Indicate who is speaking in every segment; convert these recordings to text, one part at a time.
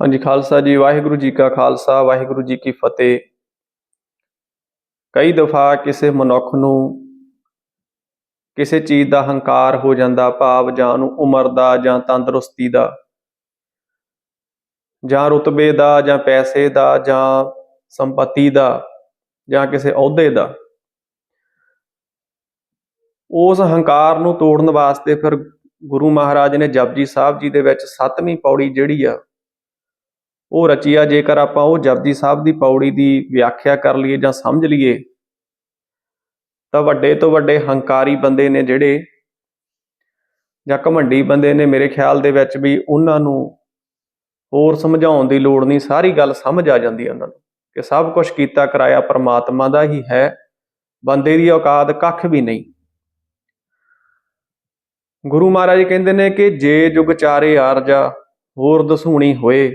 Speaker 1: ਹਾਂਜੀ, ਖਾਲਸਾ ਜੀ, ਵਾਹਿਗੁਰੂ ਜੀ ਕਾ ਖਾਲਸਾ, ਵਾਹਿਗੁਰੂ ਜੀ ਕੀ ਫਤਿਹ। ਕਈ ਦਫਾ ਕਿਸੇ ਮਨੁੱਖ ਨੂੰ ਕਿਸੇ ਚੀਜ਼ ਦਾ ਹੰਕਾਰ ਹੋ ਜਾਂਦਾ, ਭਾਵ ਜਾਂ ਉਹਨੂੰ ਉਮਰ ਦਾ ਜਾਂ ਤੰਦਰੁਸਤੀ ਦਾ, ਜਾਂ ਰੁਤਬੇ ਦਾ, ਜਾਂ ਪੈਸੇ ਦਾ, ਜਾਂ ਸੰਪਤੀ ਦਾ, ਜਾਂ ਕਿਸੇ ਅਹੁਦੇ ਦਾ। ਉਸ ਹੰਕਾਰ ਨੂੰ ਤੋੜਨ ਵਾਸਤੇ ਫਿਰ ਗੁਰੂ ਮਹਾਰਾਜ ਨੇ ਜਪਜੀ ਸਾਹਿਬ ਜੀ ਦੇ ਵਿੱਚ ਸੱਤਵੀਂ ਪੌੜੀ ਜਿਹੜੀ ਆ ਉਹ ਰਚੀ ਆ ਜੇਕਰ ਆਪਾਂ ਉਹ ਜਪਜੀ ਸਾਹਿਬ ਦੀ ਪੌੜੀ ਦੀ ਵਿਆਖਿਆ ਕਰ ਲਈਏ ਜਾਂ ਸਮਝ ਲਈਏ, ਤਾਂ ਵੱਡੇ ਤੋਂ ਵੱਡੇ ਹੰਕਾਰੀ ਬੰਦੇ ਨੇ ਜਿਹੜੇ ਜਾਂ ਘਮੰਡੀ ਬੰਦੇ ਨੇ ਮੇਰੇ ਖਿਆਲ ਦੇ ਵਿੱਚ ਵੀ ਉਹਨਾਂ ਨੂੰ ਹੋਰ ਸਮਝਾਉਣ ਦੀ ਲੋੜ ਨਹੀਂ, ਸਾਰੀ ਗੱਲ ਸਮਝ ਆ ਜਾਂਦੀ ਉਹਨਾਂ ਨੂੰ ਕਿ ਸਭ ਕੁਝ ਕੀਤਾ ਕਰਾਇਆ ਪਰਮਾਤਮਾ ਦਾ ਹੀ ਹੈ, ਬੰਦੇ ਦੀ ਔਕਾਤ ਕੱਖ ਵੀ ਨਹੀਂ। ਗੁਰੂ ਮਹਾਰਾਜ ਕਹਿੰਦੇ ਨੇ ਕਿ ਜੇ ਜੁਗ ਚਾਰੇ ਆਰਜਾ, ਹੋਰ ਦਸੂਣੀ ਹੋਏ।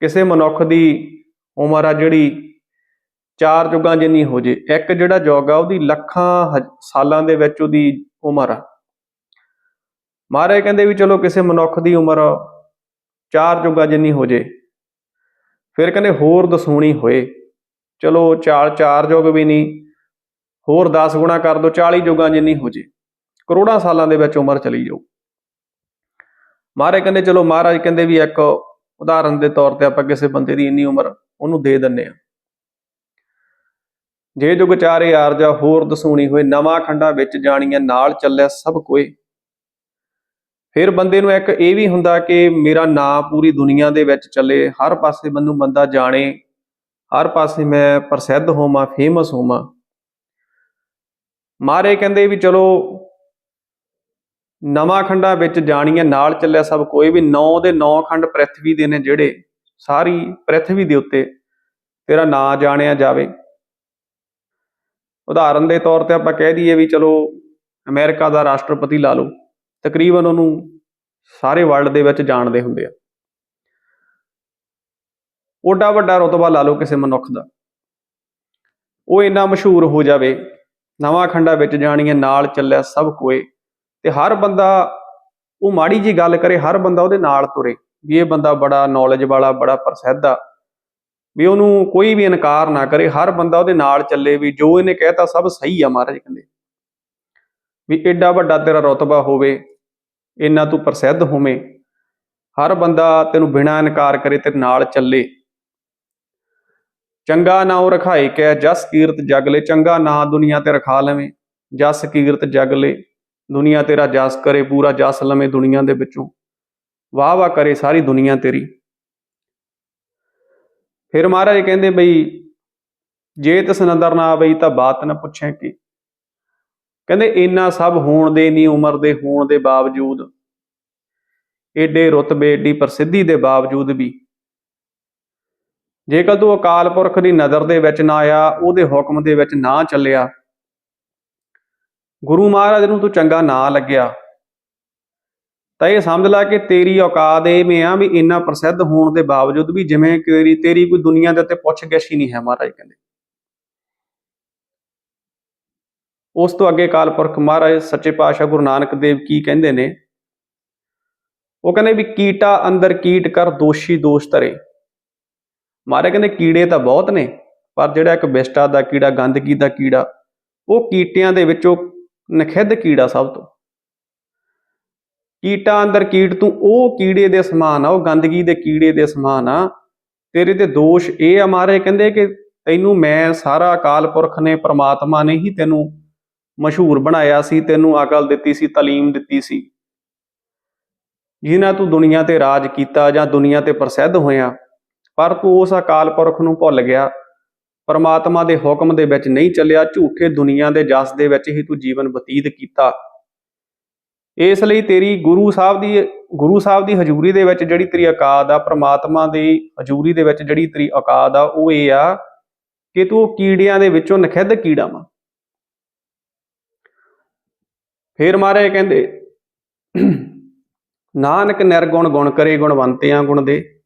Speaker 1: ਕਿਸੇ ਮਨੁੱਖ ਦੀ ਉਮਰ ਆ ਜਿਹੜੀ ਚਾਰ ਯੁੱਗਾਂ ਜਿੰਨੀ ਹੋ ਜੇ, ਇੱਕ ਜਿਹੜਾ ਯੁੱਗ ਆ ਉਹਦੀ ਲੱਖਾਂ ਹਜ- ਸਾਲਾਂ ਦੇ ਵਿੱਚ ਉਹਦੀ ਉਮਰ ਆ। ਮਹਾਰਾਜ ਕਹਿੰਦੇ ਵੀ ਚਲੋ ਕਿਸੇ ਮਨੁੱਖ ਦੀ ਉਮਰ ਚਾਰ ਯੁੱਗਾਂ ਜਿੰਨੀ ਹੋ ਜੇ, ਫਿਰ ਕਹਿੰਦੇ ਹੋਰ ਦਸੂਣੀ ਹੋਏ। ਚਲੋ ਚਾਲ ਚਾਰ ਯੁੱਗ ਵੀ ਨਹੀਂ, ਹੋਰ 10 ਗੁਣਾ ਕਰ ਦੋ 40 ਯੁੱਗਾਂ ਜਿੰਨੀ ਹੋ ਜੇ, ਕਰੋੜਾਂ ਸਾਲਾਂ ਦੇ ਵਿੱਚ ਉਮਰ ਚਲੀ ਜਾਊ। ਮਹਾਰਾਜ ਕਹਿੰਦੇ ਚਲੋ ਮਹਾਰਾਜ ਕਹਿੰਦੇ ਵੀ ਇੱਕ ਉਦਾਹਰਨ ਦੇ ਤੌਰ ਤੇ ਆਪਾਂ ਕਿਸੇ ਬੰਦੇ ਦੀ ਇੰਨੀ ਉਮਰ ਉਹਨੂੰ ਦੇ ਦਿੰਨੇ ਆ ਜੇ ਜੁਗ ਚਾਰੇ ਆਰਜਾ ਹੋਰ ਦਸੂਣੀ ਹੋਏ, ਨਵਾਂ ਖੰਡਾ ਵਿੱਚ ਜਾਣੀਆਂ, ਨਾਲ ਚੱਲਿਆ ਸਭ ਕੋਏ। ਫਿਰ ਬੰਦੇ ਨੂੰ ਇੱਕ ਇਹ ਵੀ ਹੁੰਦਾ ਕਿ ਮੇਰਾ ਨਾਂ ਪੂਰੀ ਦੁਨੀਆ ਦੇ ਵਿੱਚ ਚੱਲੇ, ਹਰ ਪਾਸੇ ਮੈਨੂੰ ਬੰਦਾ ਜਾਣੇ, ਹਰ ਪਾਸੇ ਮੈਂ ਪ੍ਰਸਿੱਧ ਹੋਵਾਂ ਫੇਮਸ ਹੋਵਾਂ। ਮਾਰੇ ਕਹਿੰਦੇ ਵੀ ਚਲੋ ਨਵਾਂ ਖੰਡਾਂ ਵਿੱਚ ਜਾਣੀਆਂ ਨਾਲ ਚੱਲਿਆ ਸਭ ਕੋਈ ਵੀ, ਨੌ ਦੇ ਨੌ ਖੰਡ ਪ੍ਰithvi ਦੇ ਨੇ ਜਿਹੜੇ, ਸਾਰੀ ਪ੍ਰithvi ਦੇ ਉੱਤੇ ਤੇਰਾ ਨਾਂ ਜਾਣਿਆ ਜਾਵੇ। ਉਦਾਹਰਨ ਦੇ ਤੌਰ ਤੇ ਆਪਾਂ ਕਹਿ ਦਈਏ ਵੀ ਚਲੋ ਅਮਰੀਕਾ ਦਾ ਰਾਸ਼ਟਰਪਤੀ ਲਾ ਲਓ, ਤਕਰੀਬਨ ਉਹਨੂੰ ਸਾਰੇ ਵਰਲਡ ਦੇ ਵਿੱਚ ਜਾਣਦੇ ਹੁੰਦੇ ਆ। ਓਡਾ ਵੱਡਾ ਰਤਬਾ ਲਾ ਲਓ ਕਿਸੇ ਮਨੁੱਖ ਦਾ। ਉਹ ਇੰਨਾ ਮਸ਼ਹੂਰ ਹੋ ਜਾਵੇ, ਨਵਾਂ ਖੰਡਾ ਵਿੱਚ ਜਾਣੀਆਂ ਨਾਲ ਚੱਲਿਆ ਸਭ ਕੋਏ ਤੇ ਹਰ ਬੰਦਾ ਉਹ ਮਾੜੀ ਜੀ ਗੱਲ ਕਰੇ, ਹਰ ਬੰਦਾ ਉਹਦੇ ਨਾਲ ਤੁਰੇ। ਵੀ ਇਹ ਬੰਦਾ ਬੜਾ ਨੌਲੇਜ ਵਾਲਾ, ਬੜਾ ਪ੍ਰਸਿੱਧ ਆ। ਵੀ ਉਹਨੂੰ ਕੋਈ ਵੀ ਇਨਕਾਰ ਨਾ ਕਰੇ, ਹਰ ਬੰਦਾ ਉਹਦੇ ਨਾਲ ਚੱਲੇ ਵੀ ਜੋ ਇਹਨੇ ਕਹਿਤਾ ਸਭ ਸਹੀ ਆ ਮਹਾਰਾਜ ਕਹਿੰਦੇ। ਵੀ ਐਡਾ ਵੱਡਾ ਤੇਰਾ ਰਤਬਾ ਹੋਵੇ, ਇੰਨਾ ਤੂੰ ਪ੍ਰਸਿੱਧ ਹੋਵੇਂ, ਹਰ ਬੰਦਾ ਤੈਨੂੰ ਬਿਨਾਂ ਇਨਕਾਰ ਕਰੇ ਤੇਰੇ ਨਾਲ ਚੱਲੇ। ਚੰਗਾ ਨਾਉ ਰਖਾਏ ਕੈ ਜਸ ਕੀਰਤ ਜਗ ਲੈ, ਚੰਗਾ ਨਾਂ ਦੁਨੀਆ ਤੇ ਰਖਾ ਲਵੇਂ, ਜਸ ਕੀਰਤ ਜਗ ਲੈ। ਦੁਨੀਆ ਤੇਰਾ ਜਸ ਕਰੇ, ਪੂਰਾ ਜਸ ਲਵੇਂ ਦੁਨੀਆ ਦੇ ਵਿੱਚੋਂ। ਵਾਹ ਵਾਹ ਕਰੇ ਸਾਰੀ ਦੁਨੀਆ ਤੇਰੀ। ਫਿਰ ਮਹਾਰਾਜ ਕਹਿੰਦੇ ਬਈ, ਜੇ ਤਿਸ ਨਦਰ ਨਾ ਆਵਈ ਤਾਂ ਬਾਤ ਨਾ ਪੁੱਛੇ ਕੀ? ਕਹਿੰਦੇ ਇੰਨਾ ਸਭ ਹੋਣ ਦੇ ਨਹੀਂ ਉਮਰ ਦੇ ਹੋਣ ਦੇ ਬਾਵਜੂਦ, ਏਡੇ ਰੁਤਬੇ, ਏਡੀ ਪ੍ਰਸਿੱਧੀ ਦੇ ਬਾਵਜੂਦ ਵੀ, ਜੇਕਰ ਤੂੰ ਅਕਾਲ ਪੁਰਖ ਦੀ ਨਜ਼ਰ ਦੇ ਵਿੱਚ ਨਾ ਆਇਆ, ਉਹਦੇ ਹੁਕਮ ਦੇ ਵਿੱਚ ਨਾ ਚੱਲਿਆ ਗੁਰੂ ਮਹਾਰਾਜ ਨੂੰ ਤੂੰ ਚੰਗਾ ਨਾ ਲੱਗਿਆ। ਤਾਂ ਇਹ ਸਮਝ ਲੈ ਕਿ ਤੇਰੀ ਔਕਾਤ ਇਹ ਆ ਵੀ ਇੰਨਾ ਪ੍ਰਸਿੱਧ ਹੋਣ ਦੇ ਬਾਵਜੂਦ ਵੀ ਜਿਵੇਂ ਤੇਰੀ ਤੇਰੀ ਕੋਈ ਦੁਨੀਆ ਦੇ ਉੱਤੇ ਪੁੱਛ ਗਿੱਛ ਹੀ ਨਹੀਂ ਹੈ ਮਹਾਰਾਜ ਕਹਿੰਦੇ। ਉਸ ਤੋਂ ਅੱਗੇ ਅਕਾਲ ਪੁਰਖ ਮਹਾਰਾਜ, ਸੱਚੇ ਪਾਤਸ਼ਾਹ ਗੁਰੂ ਨਾਨਕ ਦੇਵ ਕੀ ਕਹਿੰਦੇ ਨੇ? ਉਹ ਕਹਿੰਦੇ ਵੀ ਕੀਟਾ ਅੰਦਰ ਕੀਟ ਕਰ ਦੋਸ਼ੀ ਦੋਸ਼ ਧਰੇ। ਮਹਾਰਾਜ ਕਹਿੰਦੇ ਕੀੜੇ ਤਾਂ ਬਹੁਤ ਨੇ, ਪਰ ਜਿਹੜਾ ਇੱਕ ਵਿਸ਼ਟਾ ਦਾ ਕੀੜਾ, ਗੰਦਗੀ ਦਾ ਕੀੜਾ, ਉਹ ਕੀਟਿਆਂ ਦੇ ਵਿੱਚੋਂ ਨਖਿੱਧ ਕੀੜਾ ਸਭ ਤੋਂ। ਕੀਟਾ ਅੰਦਰ ਕੀਟ ਤੂੰ, ਉਹ ਕੀੜੇ ਦੇ ਸਮਾਨ ਆ, ਉਹ ਗੰਦਗੀ ਦੇ ਕੀੜੇ ਦੇ ਸਮਾਨ ਆ। ਤੇਰੇ ਤੇ ਦੋਸ਼ ਇਹ ਆ ਮਹਾਰਾਜ ਕਹਿੰਦੇ ਕਿ ਤੈਨੂੰ ਮੈਂ ਸਾਰਾ ਅਕਾਲ ਪੁਰਖ ਨੇ, ਪ੍ਰਮਾਤਮਾ ਨੇ ਹੀ ਤੈਨੂੰ ਮਸ਼ਹੂਰ ਬਣਾਇਆ ਸੀ, ਤੈਨੂੰ ਅਕਲ ਦਿੱਤੀ ਸੀ, ਤਾਲੀਮ ਦਿੱਤੀ ਸੀ। ਜਿਨ੍ਹਾਂ ਤੂੰ ਦੁਨੀਆ ਤੇ ਰਾਜ ਕੀਤਾ ਜਾਂ ਦੁਨੀਆ ਤੇ ਪ੍ਰਸਿੱਧ ਹੋਇਆ, ਪਰ ਤੂੰ ਉਸ ਅਕਾਲ ਪੁਰਖ ਨੂੰ ਭੁੱਲ ਗਿਆ। ਪਰਮਾਤਮਾ ਦੇ ਹੁਕਮ ਦੇ ਵਿੱਚ ਨਹੀਂ ਚੱਲਿਆ, ਝੂਠੇ ਦੁਨੀਆ ਦੇ ਜਸ ਦੇ ਵਿੱਚ ਹੀ ਤੂੰ ਜੀਵਨ ਬਤੀਤ ਕੀਤਾ। ਇਸ ਲਈ ਤੇਰੀ ਗੁਰੂ ਸਾਹਿਬ ਦੀ, ਗੁਰੂ ਸਾਹਿਬ ਦੀ ਹਜ਼ੂਰੀ ਦੇ ਵਿੱਚ ਜਿਹੜੀ ਤੇਰੀ ਔਕਾਤ ਆ, ਪ੍ਰਮਾਤਮਾ ਦੀ ਹਜ਼ੂਰੀ ਦੇ ਵਿੱਚ ਜਿਹੜੀ ਤੇਰੀ ਔਕਾਤ ਆ, ਉਹ ਇਹ ਆ ਕਿ ਤੂੰ ਕੀੜਿਆਂ ਦੇ ਵਿੱਚੋਂ ਨਖਿੱਧ ਕੀੜਾ ਵਾ। ਫੇਰ ਮਾਰੇ ਕਹਿੰਦੇ, ਨਾਨਕ ਨਿਰਗੁਣ ਗੁਣ ਕਰੇ ਗੁਣਵੰਤਿਆਂ ਗੁਣ ਦੇ।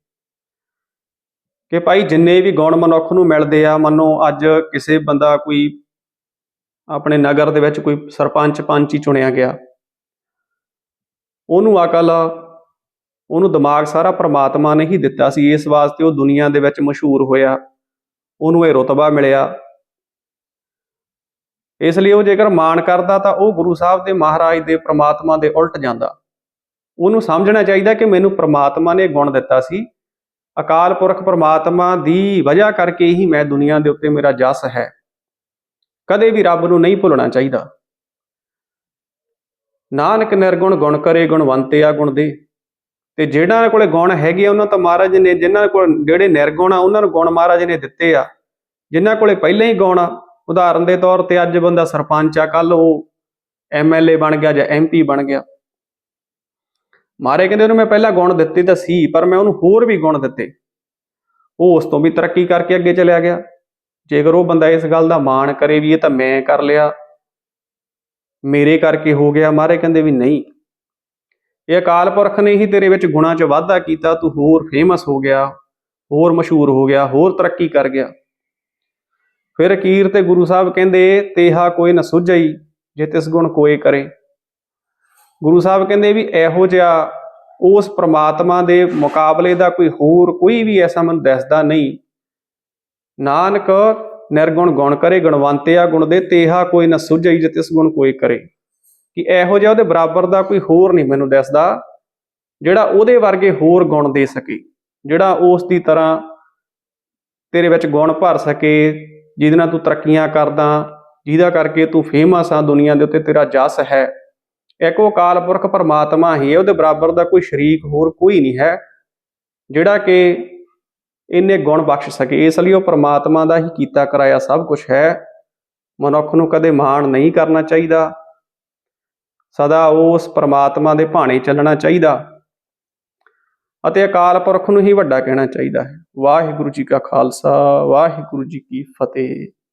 Speaker 1: ਕਿ ਭਾਈ ਜਿੰਨੇ ਵੀ ਗੁਣ ਮਨੁੱਖ ਨੂੰ ਮਿਲਦੇ ਆ, ਮੰਨੋ ਅੱਜ ਕਿਸੇ ਬੰਦਾ ਕੋਈ ਆਪਣੇ ਨਗਰ ਦੇ ਵਿੱਚ ਕੋਈ ਸਰਪੰਚ, ਪੰਚ ਹੀ ਚੁਣਿਆ ਗਿਆ। ਉਹਨੂੰ ਅਕਲ ਉਹਨੂੰ ਦਿਮਾਗ ਸਾਰਾ ਪ੍ਰਮਾਤਮਾ ਨੇ ਹੀ ਦਿੱਤਾ ਸੀ। ਇਸ ਵਾਸਤੇ ਉਹ ਦੁਨੀਆ ਦੇ ਵਿੱਚ ਮਸ਼ਹੂਰ ਹੋਇਆ। ਉਹਨੂੰ ਇਹ ਰੁਤਬਾ ਮਿਲਿਆ। ਇਸ ਲਈ ਉਹ ਜੇਕਰ ਮਾਣ ਕਰਦਾ ਤਾਂ ਉਹ ਗੁਰੂ ਸਾਹਿਬ ਦੇ ਮਹਾਰਾਜ ਦੇ, ਪ੍ਰਮਾਤਮਾ ਦੇ ਉਲਟ ਜਾਂਦਾ। ਉਹਨੂੰ ਸਮਝਣਾ ਚਾਹੀਦਾ ਕਿ ਮੈਨੂੰ ਪ੍ਰਮਾਤਮਾ ਨੇ ਗੁਣ ਦਿੱਤਾ ਸੀ। ਅਕਾਲ ਪੁਰਖ ਪ੍ਰਮਾਤਮਾ ਦੀ ਵਜ੍ਹਾ ਕਰਕੇ ਹੀ ਮੈਂ ਦੁਨੀਆ ਦੇ ਉੱਤੇ ਮੇਰਾ ਜਸ ਹੈ। ਕਦੇ ਵੀ ਰੱਬ ਨੂੰ ਨਹੀਂ ਭੁੱਲਣਾ ਚਾਹੀਦਾ। ਨਾਨਕ ਨਿਰਗੁਣ ਗੁਣ ਕਰੇ ਗੁਣਵੰਤਿਆ ਗੁਣ ਦੇ। ਤੇ ਜਿਹੜਾ ਕੋਲੇ ਗੁਣ ਹੈਗੇ ਆ, ਉਹਨਾਂ ਤਾਂ ਮਹਾਰਾਜ ਨੇ ਜਿਨ੍ਹਾਂ ਕੋਲ ਜਿਹੜੇ ਨਿਰਗੁਣ ਆ ਉਹਨਾਂ ਨੂੰ ਗੁਣ ਮਹਾਰਾਜ ਨੇ ਦਿੱਤੇ ਆ। ਜਿਨ੍ਹਾਂ ਕੋਲੇ ਪਹਿਲਾਂ ਹੀ ਗੁਣ ਆ ਉਦਾਹਰਨ ਦੇ ਤੌਰ ਤੇ ਅੱਜ ਬੰਦਾ ਸਰਪੰਚ ਆ ਕੱਲ ਉਹ ਐਮਐਲਏ ਬਣ ਗਿਆ ਜਾਂ ਐਮਪੀ ਬਣ ਗਿਆ। ਮਾਰੇ ਕਹਿੰਦੇ ਉਹਨੂੰ ਮੈਂ ਪਹਿਲਾਂ ਗੁਣ ਦਿੱਤੇ ਤਾਂ ਸੀ, ਪਰ ਮੈਂ ਉਹਨੂੰ ਹੋਰ ਵੀ ਗੁਣ ਦਿੱਤੇ। ਉਹ ਉਸ ਤੋਂ ਵੀ ਤਰੱਕੀ ਕਰਕੇ ਅੱਗੇ ਚਲਿਆ ਗਿਆ। ਜੇਕਰ ਉਹ ਬੰਦਾ ਇਸ ਗੱਲ ਦਾ ਮਾਣ ਕਰੇ ਵੀ ਇਹ ਤਾਂ ਮੈਂ ਕਰ ਲਿਆ, ਮੇਰੇ ਕਰਕੇ ਹੋ ਗਿਆ, ਮਾਰੇ ਕਹਿੰਦੇ ਵੀ ਨਹੀਂ। ਇਹ ਅਕਾਲ ਪੁਰਖ ਨੇ ਹੀ ਤੇਰੇ ਵਿੱਚ ਗੁਣਾਂ 'ਚ ਵਾਧਾ ਕੀਤਾ, ਤੂੰ ਹੋਰ ਫੇਮਸ ਹੋ ਗਿਆ, ਹੋਰ ਮਸ਼ਹੂਰ ਹੋ ਗਿਆ, ਹੋਰ ਤਰੱਕੀ ਕਰ ਗਿਆ। ਫਿਰ ਅਕੀਰ ਤੇ ਗੁਰੂ ਸਾਹਿਬ ਕਹਿੰਦੇ, ਤੇਹਾ ਕੋਈ ਨਾ ਸੁਝਈ, ਜੇ ਤਿਸ ਗੁਣ ਕੋਏ ਕਰੇ। ਗੁਰੂ ਸਾਹਿਬ ਕਹਿੰਦੇ ਵੀ ਇਹੋ ਜਿਹਾ ਉਸ ਪ੍ਰਮਾਤਮਾ ਦੇ ਮੁਕਾਬਲੇ ਦਾ ਕੋਈ ਹੋਰ ਕੋਈ ਵੀ ਐਸਾ ਮੈਨੂੰ ਦੱਸਦਾ ਨਹੀਂ। ਨਾਨਕ ਨਿਰਗੁਣ ਗੁਣ ਕਰੇ, ਗੁਣਵੰਤਿਆ ਗੁਣ ਦੇ, ਤੇਹਾ ਕੋਈ ਨਾ ਸੁਝਈ ਜੇ ਤਿਸ ਗੁਣ ਕੋਈ ਕਰੇ। ਕਿ ਇਹੋ ਜਿਹਾ ਉਹਦੇ ਬਰਾਬਰ ਦਾ ਕੋਈ ਹੋਰ ਨਹੀਂ ਮੈਨੂੰ ਦੱਸਦਾ, ਜਿਹੜਾ ਉਹਦੇ ਵਰਗੇ ਹੋਰ ਗੁਣ ਦੇ ਸਕੇ, ਜਿਹੜਾ ਉਸ ਦੀ ਤਰ੍ਹਾਂ ਤੇਰੇ ਵਿੱਚ ਗੁਣ ਭਰ ਸਕੇ, ਜਿਹਦੇ ਨਾਲ ਤੂੰ ਤਰੱਕੀਆਂ ਕਰਦਾ, ਜਿਹਦਾ ਕਰਕੇ ਤੂੰ ਫੇਮਸ ਆ ਦੁਨੀਆ ਦੇ ਉੱਤੇ, ਤੇਰਾ ਜਸ ਹੈ। ਇੱਕ ਉਹ ਅਕਾਲ ਪੁਰਖ ਪਰਮਾਤਮਾ ਹੀ ਹੈ, ਉਹਦੇ ਬਰਾਬਰ ਦਾ ਕੋਈ ਸ਼ਰੀਕ ਹੋਰ ਕੋਈ ਨਹੀਂ ਹੈ, ਜਿਹੜਾ ਕਿ ਇੰਨੇ ਗੁਣ ਬਖਸ਼ ਸਕੇ। ਇਸ ਲਈ ਉਹ ਪਰਮਾਤਮਾ ਦਾ ਹੀ ਕੀਤਾ ਕਰਾਇਆ ਸਭ ਕੁਝ ਹੈ। ਮਨੁੱਖ ਨੂੰ ਕਦੇ ਮਾਣ ਨਹੀਂ ਕਰਨਾ ਚਾਹੀਦਾ। ਸਦਾ ਉਸ ਪਰਮਾਤਮਾ ਦੇ ਭਾਣੇ ਚੱਲਣਾ ਚਾਹੀਦਾ। ਅਤੇ ਅਕਾਲ ਪੁਰਖ ਨੂੰ ਹੀ ਵੱਡਾ ਕਹਿਣਾ ਚਾਹੀਦਾ ਹੈ। ਵਾਹਿਗੁਰੂ ਜੀ ਕਾ ਖਾਲਸਾ, ਵਾਹਿਗੁਰੂ ਜੀ ਕੀ ਫਤਿਹ।